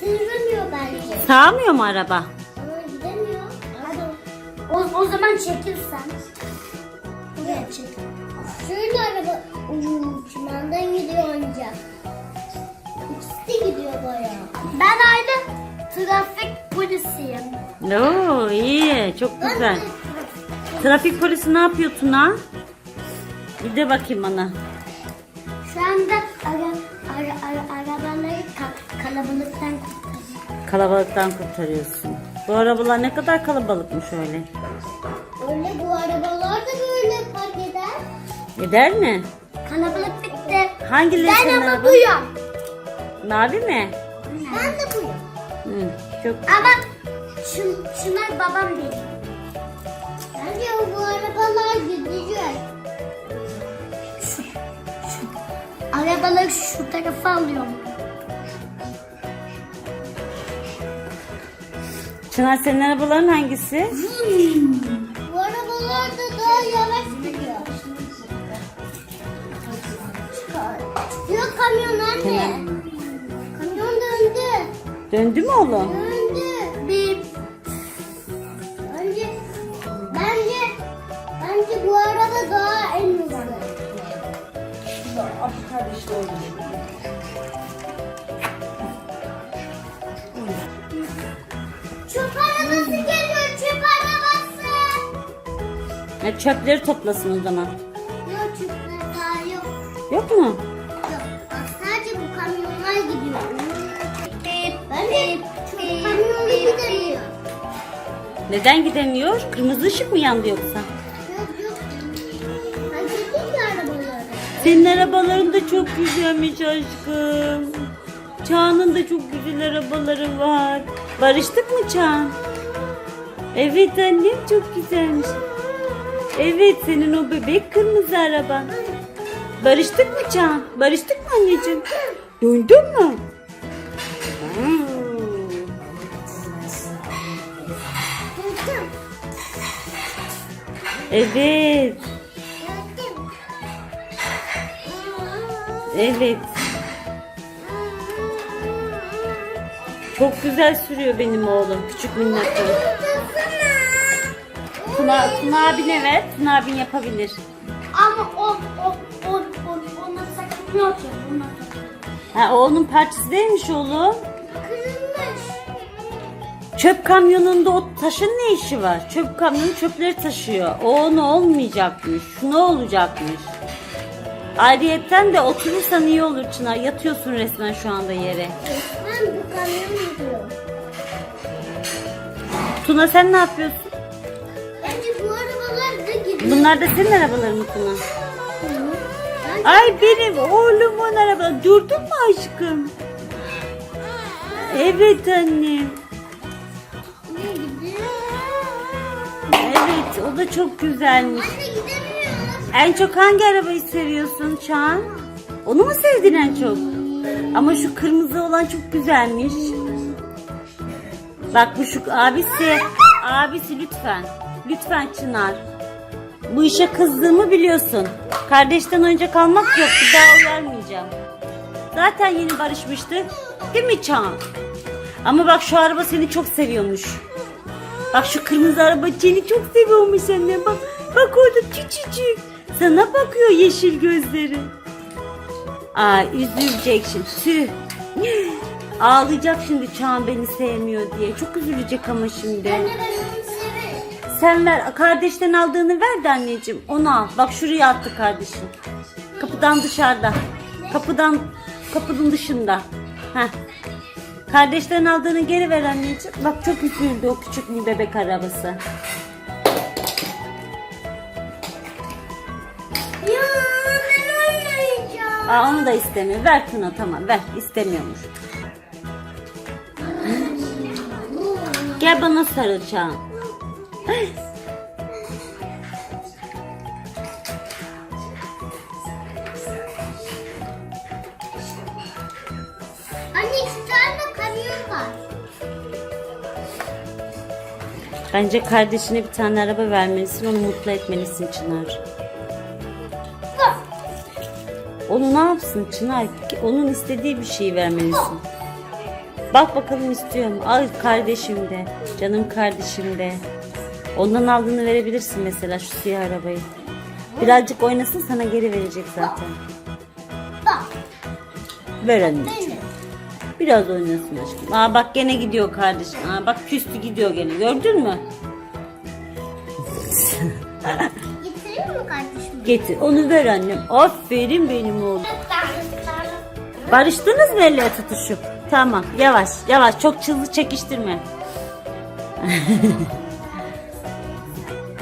sığmıyor bence. Sağmıyor mu araba? Ama gidemiyor. Hadi. O, o zaman çekilsen. Buraya çekil. Şöyle araba çimenden gidiyor oyuncak. İkisi de gidiyor bayağı. Ben aynı trafik polisiyim. Oo iyi çok güzel. Trafik polisi ne yapıyor Tuna? Bir de bakayım bana. Şu anda ara, ara, ara, arabaları kalabalıktan kurtarıyor. Kalabalıktan kurtarıyorsun. Bu arabalar ne kadar kalabalıkmış öyle. Öyle bu arabalar da böyle park eder. Eder mi? Kalabalık bitti. Hangileri Ben senin ama araban? buyum. Mavi mi? Ben de buyum. Hı, çok Ama şun, şunlar babam değil. Bence bu arabalar gidecek. Şu, şu, arabaları şu tarafa alıyorum. Çınar senin arabaların hangisi? Bu arabalar da daha yavaş gidiyor. Yok kamyon anne. Kamyon döndü. Döndü mü oğlum? Döndü. Bip. Bence, bence, bence bu araba daha en hızlı. Çöp Ha, çöpleri toplasın o zaman. Yok çöpler daha yok. Yok mu? Yok, sadece bu kamyonlar gidiyor. Bence çöp kamyonu gidemiyor. Neden gidemiyor? Kırmızı ışık mı yandı yoksa? Yok yok. Ben çekeyim arabaları. Senin arabaların da çok güzelmiş aşkım. Çağan'ın da çok güzel arabaları var. Barıştık mı Çağan? Evet annem çok güzelmiş. Evet senin o bebek kırmızı araban. Barıştık mı Çağan? Barıştık mı anneciğim? Döndün mü? Hmm. Evet. Evet. Çok güzel sürüyor benim oğlum. Küçük minnakım. Tuna, Tuna ver. Tuna abin yapabilir. Ama o, o, o, o, ona sakınmıyor ki. Ona Ha, o onun parçası değilmiş oğlum. Kırılmış. Çöp kamyonunda o taşın ne işi var? Çöp kamyonu çöpleri taşıyor. O onu olmayacakmış. Şu ne olacakmış? Ayrıyetten de oturursan iyi olur Çınar. Yatıyorsun resmen şu anda yere. Ben bu kamyonu gidiyorum. Tuna sen ne yapıyorsun? Bunlar da senin arabaların mı Tuna? Ay benim oğlumun araba. Durdun mu aşkım? Evet annem. Evet o da çok güzelmiş. En çok hangi arabayı seviyorsun Çağan? Onu mu sevdin en çok? Ama şu kırmızı olan çok güzelmiş. Bak bu şu abisi. Abisi lütfen. Lütfen Çınar. Bu işe kızdığımı biliyorsun. Kardeşten önce kalmak yok. Bir daha uyarmayacağım. Zaten yeni barışmıştık. Değil mi Çağan? Ama bak şu araba seni çok seviyormuş. Bak şu kırmızı araba seni çok seviyormuş anne. Bak, bak orada küçücük. Sana bakıyor yeşil gözleri. Aa üzülecek şimdi. Tüh. Ağlayacak şimdi Çağan beni sevmiyor diye. Çok üzülecek ama şimdi. Anne. Sen ver. Kardeşten aldığını ver de anneciğim. Onu al. Bak şuraya attı kardeşim. Kapıdan dışarıda. Kapıdan kapının dışında. Heh. Kardeşten aldığını geri ver anneciğim. Bak çok üzüldü o küçük bir bebek arabası. Ya ben oynayacağım. Aa, onu da istemiyor. Ver Tuna tamam ver. İstemiyormuş. Gel bana sarıl Çağan. Anne iki tane kamyon var. Bence kardeşine bir tane araba vermelisin. Onu mutlu etmelisin Çınar. Onu ne yapsın Çınar? Onun istediği bir şeyi vermelisin. Bak bakalım istiyorum. Al kardeşim de. Canım kardeşim de. Ondan aldığını verebilirsin mesela şu siyah arabayı. Birazcık oynasın sana geri verecek zaten. Bak. Ver anneciğim. Biraz oynasın aşkım. Aa bak gene gidiyor kardeşim. Aa bak küstü gidiyor gene. Gördün mü? Getireyim mi kardeşim? Getir. Onu ver annem. Aferin benim oğlum. Barıştınız mı elle tutuşup? Tamam. Yavaş yavaş. Çok çılgı çekiştirme.